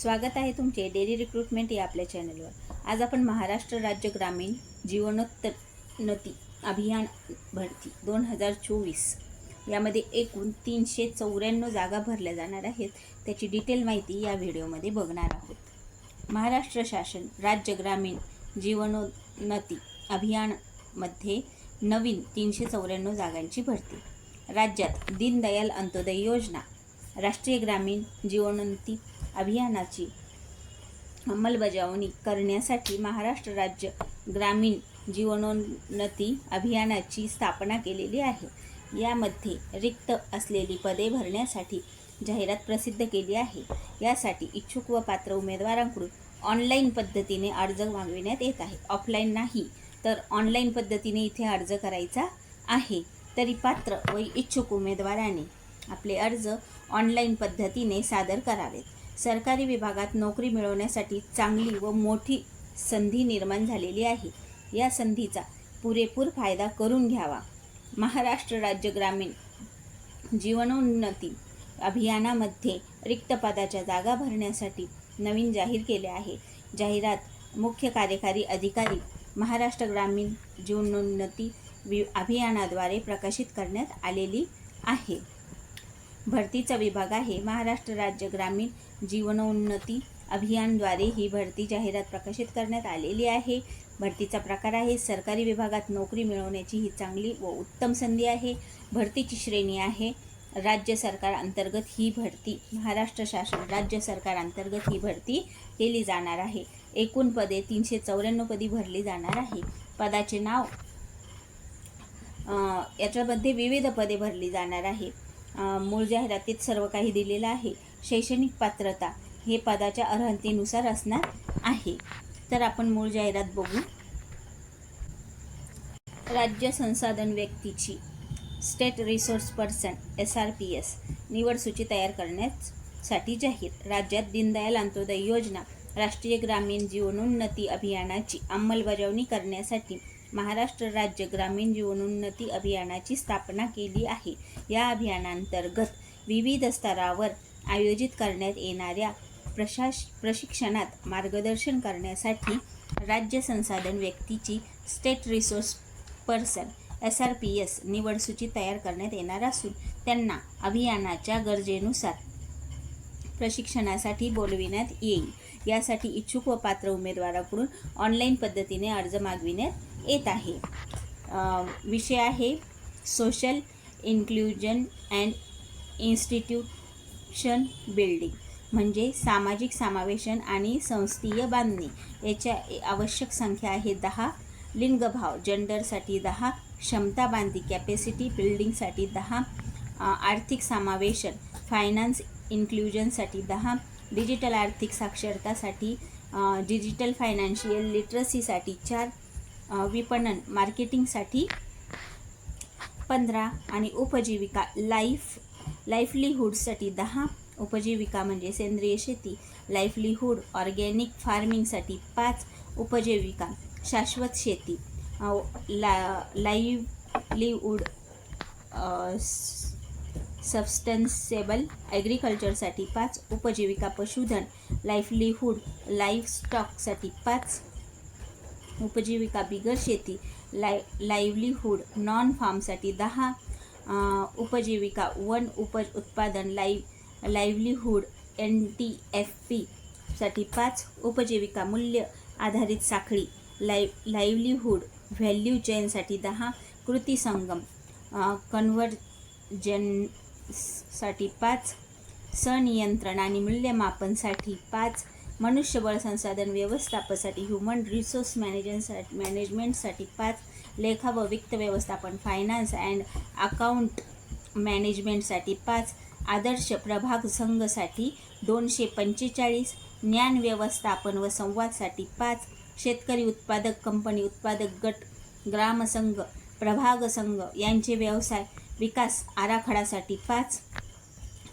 स्वागत आहे तुमचे डेली रिक्रुटमेंट या आपल्या चॅनलवर. आज आपण महाराष्ट्र राज्य ग्रामीण जीवनोत्तनती अभियान भरती दोन हजार चोवीस यामध्ये एकूण तीनशे चौऱ्याण्णव जागा भरल्या जाणार आहेत. त्याची डिटेल माहिती या व्हिडिओमध्ये बघणार आहोत. महाराष्ट्र शासन राज्य ग्रामीण जीवनोन्नती अभियानमध्ये नवीन तीनशे चौऱ्याण्णव जागांची भरती. राज्यात दीनदयाल अंत्योदय योजना राष्ट्रीय ग्रामीण जीवनोन्नती अभियानाची अंमलबजावणी करण्यासाठी महाराष्ट्र राज्य ग्रामीण जीवनोन्नती अभियानाची स्थापना केलेली आहे. यामध्ये रिक्त असलेली पदे भरण्यासाठी जाहिरात प्रसिद्ध केली आहे. यासाठी इच्छुक व पात्र उमेदवारांकडून ऑनलाईन पद्धतीने अर्ज मागविण्यात येत आहे ऑफलाईन नाही तर ऑनलाईन पद्धतीने इथे अर्ज करायचा आहे. तरी पात्र व इच्छुक उमेदवाराने आपले अर्ज ऑनलाईन पद्धतीने सादर करावेत. सरकारी विभागात नोकरी मिळवण्यासाठी चांगली व मोठी संधी निर्माण झालेली आहे. या संधीचा पुरेपूर फायदा करून घ्यावा. महाराष्ट्र राज्य ग्रामीण जीवनोन्नती अभियानामध्ये रिक्त पदाच्या जागा भरण्यासाठी नवीन जाहीर केले आहे. जाहिरात मुख्य कार्यकारी अधिकारी महाराष्ट्र ग्रामीण जीवनोन्नती वि अभियानाद्वारे प्रकाशित करण्यात आलेली आहे. भरतीचा विभाग आहे. महाराष्ट्र राज्य ग्रामीण जीवनोन्नती अभियानद्वारे ही भरती जाहिरात प्रकाशित करण्यात आलेली आहे. भरतीचा प्रकार आहे. सरकारी विभागात नोकरी मिळवण्याची ही चांगली व उत्तम संधी आहे. भरतीची श्रेणी आहे. राज्य सरकार अंतर्गत ही भरती महाराष्ट्र शासन राज्य सरकार अंतर्गत ही भरती केली जाणार आहे. एकूण पदे तीनशे चौऱ्याण्णव पदी भरली जाणार आहे. पदाचे नाव याच्यामध्ये विविध पदे भरली जाणार आहे. मूळ जाहिरातीत सर्व काही दिलेलं आहे. शैक्षणिक पात्रता हे पदाच्या अर्हतेनुसार असणार आहे. तर आपण मूळ जाहिरात बघू. राज्य संसाधन व्यक्तीची state resource person S R P S निवड सूची तयार करण्यासाठी जाहीर. राज्यात दीनदयाल अंत्योदय योजना राष्ट्रीय ग्रामीण जीवनोन्नती अभियानाची अंमलबजावणी करण्यासाठी महाराष्ट्र राज्य ग्रामीण जीवनोन्नती अभियानाची स्थापना केली आहे. या अभियानांतर्गत विविध स्तरावर आयोजित करण्यात येणाऱ्या प्रशास प्रशिक्षणात मार्गदर्शन करण्यासाठी राज्य संसाधन व्यक्तीची state resource person S R P S निवडसूची तयार करण्यात येणार असून त्यांना अभियानाच्या गरजेनुसार प्रशिक्षणासाठी बोलविण्यात येईल. यासाठी इच्छुक व पात्र उमेदवाराकडून ऑनलाईन पद्धतीने अर्ज मागविण्यात येत आहे. विषय आहे social inclusion and institution building म्हणजे सामाजिक समावेशन आणि संस्थीय बांधणी. याच्या आवश्यक संख्या आहे दहा. लिंगभाव जेंडरसाठी दहा. क्षमता बांधणी कॅपॅसिटी बिल्डिंगसाठी दहा. आर्थिक समावेशन फायनान्स इन्क्ल्युजनसाठी दहा. डिजिटल आर्थिक साक्षरतासाठी डिजिटल फायनान्शियल लिटरसीसाठी चार. विपणन मार्केटिंगसाठी पंधरा आणि उपजीविका लाईफ लाईफलीहूडसाठी दहा उपजीविका म्हणजे सेंद्रिय शेती लाईफलीहूड ऑर्गॅनिक फार्मिंगसाठी पाच उपजीविका शाश्वत शेती ला लाईव्हलीहूड सबस्टन्सेबल ॲग्रिकल्चरसाठी पाच उपजीविका पशुधन लाईफलीहूड लाईफ स्टॉकसाठी पाच उपजीविका बिगर शेती लाय लाईव्हलीहूड नॉन फार्मसाठी दहा उपजीविका वन उपज उत्पादन live livelihood N T F पीसाठी पाच उपजीविका मूल्य आधारित साखळी लाईव्ह लाईव्हलीहूड व्हॅल्यू चेनसाठी दहा कृती संगम कन्व्हर्जनसाठी पाच सनियंत्रण आणि मूल्यमापनसाठी पाच मनुष्यबळ संसाधन व्यवस्थापनासाठी ह्युमन रिसोर्स मॅनेजनसाठी मॅनेजमेंटसाठी पाच लेखा व वित्त व्यवस्थापन फायनान्स अँड अकाउंट मॅनेजमेंटसाठी पाच आदर्श प्रभाग संघसाठी दोनशे पंचेचाळीस ज्ञान व्यवस्थापन व संवादसाठी पाच शेतकरी उत्पादक कंपनी उत्पादक गट ग्रामसंघ प्रभाग संघ यांचे व्यवसाय विकास आराखडासाठी पाच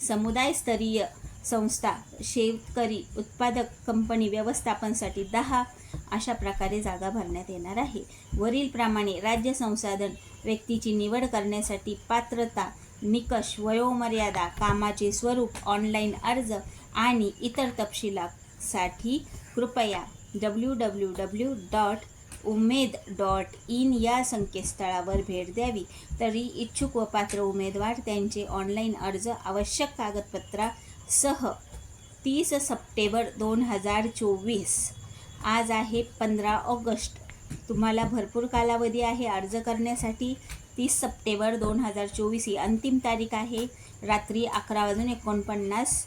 समुदायस्तरीय संस्था शेतकरी उत्पादक कंपनी व्यवस्थापनसाठी दहा अशा प्रकारे जागा भरण्यात येणार आहे. वरीलप्रमाणे राज्य संसाधन व्यक्तीची निवड करण्यासाठी पात्रता निकष वयोमर्यादा कामाचे स्वरूप ऑनलाईन अर्ज आणि इतर तपशिलासाठी कृपया W W W dot Umed dot in या संकेतस्थळावर भेट द्यावी. तरी इच्छुक व पात्र उमेदवार त्यांचे ऑनलाईन अर्ज आवश्यक कागदपत्रा सह तीस सप्टेंबर दोन हजार चोवीस. आज आहे पंधरा ऑगस्ट. तुम्हाला भरपूर कालावधी आहे अर्ज करण्यासाठी. तीस सप्टेंबर दोन हजार चोवीस ही अंतिम तारीख आहे. रात्री अकरा वाजून एकोणपन्नास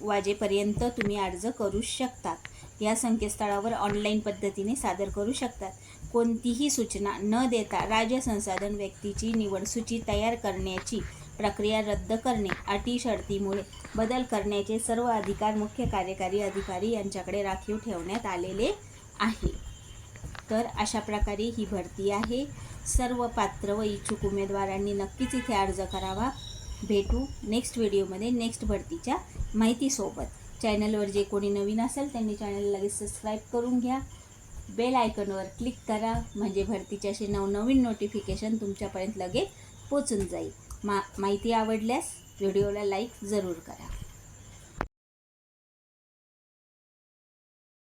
वाजेपर्यंत तुम्ही अर्ज करू शकतात. या संकेतस्थळावर ऑनलाईन पद्धतीने सादर करू शकतात. कोणतीही सूचना न देता राज्य संसाधन व्यक्तीची निवडसूची तयार करण्याची प्रक्रिया रद्द करणे अटी शर्तीमुळे बदल करण्याचे सर्व अधिकार मुख्य कार्यकारी अधिकारी यांच्याकडे राखीव ठेवण्यात आलेले आहे. तर अशा प्रकारे ही भरती आहे. सर्व पात्र व इच्छुक उमेदवारांनी नक्कीच इथे अर्ज करावा. भेटू नेक्स्ट व्हिडिओमध्ये नेक्स्ट भरतीच्या माहितीसोबत. चॅनलवर जे कोणी नवीन असेल त्यांनी चॅनल लगेच सबस्क्राईब करून घ्या. बेल आयकॉनवर क्लिक करा. म्हणजे भरतीचे असे नवनवीन नोटिफिकेशन तुमच्यापर्यंत लगेच पोचून जाईल. मा माहिती आवडल्यास व्हिडिओला लाईक जरूर करा.